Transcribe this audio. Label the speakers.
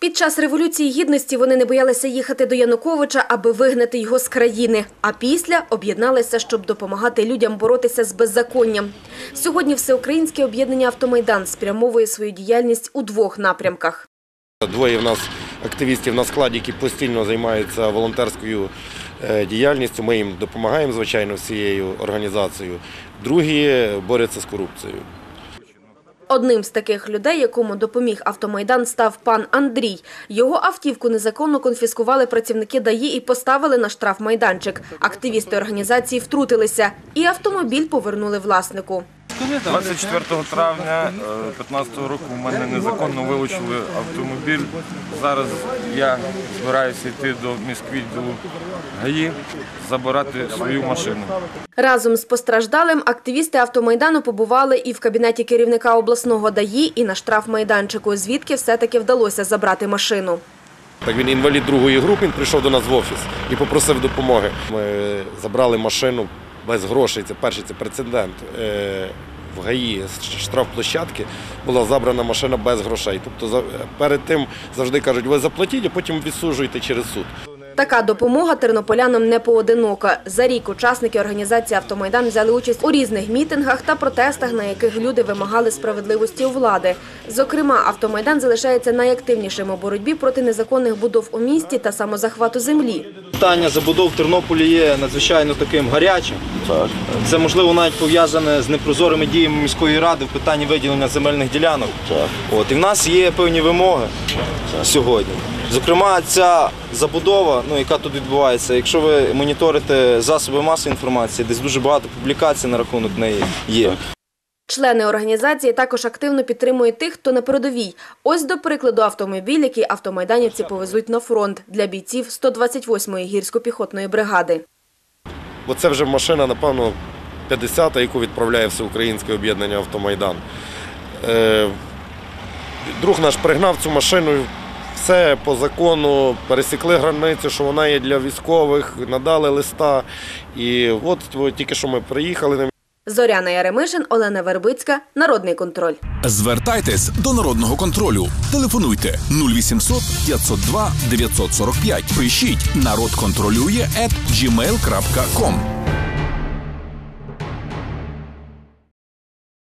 Speaker 1: Під час революції гідності вони не боялися їхати до Януковича, аби вигнати його з країни. А після об'єдналися, щоб допомагати людям боротися з беззаконням. Сьогодні всеукраїнське об'єднання Автомайдан спрямовує свою діяльність у двох напрямках.
Speaker 2: Двоє в нас активістів на складі, які постійно займаються волонтерською е, діяльністю. Ми їм допомагаємо, звичайно, всією організацією. Другі борються з корупцією.
Speaker 1: Одним з таких людей, якому допоміг автомайдан, став пан Андрій. Його автівку незаконно конфіскували працівники ДАІ і поставили на штрафмайданчик. Активісти організації втрутилися, і автомобіль повернули власнику.
Speaker 3: 24 травня 2015 року в мене незаконно вилучили автомобіль. Зараз я збираюся йти до міськвідділу ГАІ забирати свою машину.
Speaker 1: Разом з постраждалим активісти автомайдану побували і в кабінеті керівника обласного ДАІ, і на штрафмайданчику, звідки все-таки вдалося забрати машину.
Speaker 2: Так він інвалід другої групи, він прийшов до нас в офіс і попросив допомоги. Ми забрали машину без грошей. Це перший це прецедент. В ГАІ з штрафплощадки була забрана машина без грошей. Тобто перед тим завжди кажуть, ви заплатіть, а потім відсуджуєте через суд.
Speaker 1: Така допомога тернополянам не поодинока. За рік учасники організації «Автомайдан» взяли участь у різних мітингах та протестах, на яких люди вимагали справедливості у влади. Зокрема, «Автомайдан» залишається найактивнішим у боротьбі проти незаконних будов у місті та самозахвату землі.
Speaker 4: Питання забудов в Тернополі є надзвичайно таким гарячим. Це можливо навіть пов'язане з непрозорими діями міської ради в питанні виділення земельних ділянок. От і в нас є певні вимоги сьогодні. Зокрема, ця забудова, ну яка тут відбувається, якщо ви моніторите засоби масової інформації, десь дуже багато публікацій на рахунок неї є.
Speaker 1: Члени організації також активно підтримують тих, хто на передовій. Ось, до прикладу, автомобіль, який автомайданівці повезуть на фронт для бійців 128-ї гірсько-піхотної бригади.
Speaker 2: Бо це вже машина, напевно, 50-та, яку відправляє всеукраїнське об'єднання Автомайдан. Е, Друг наш пригнав цю машину, все по закону, пересікли границю, що вона є для військових, надали листа. І от тільки що ми приїхали.
Speaker 1: Зоряна Яремишин, Олена Вербицька, Народний контроль.
Speaker 5: Звертайтесь до народного контролю. Телефонуйте 0800 502 945. Пишіть народ контролює at.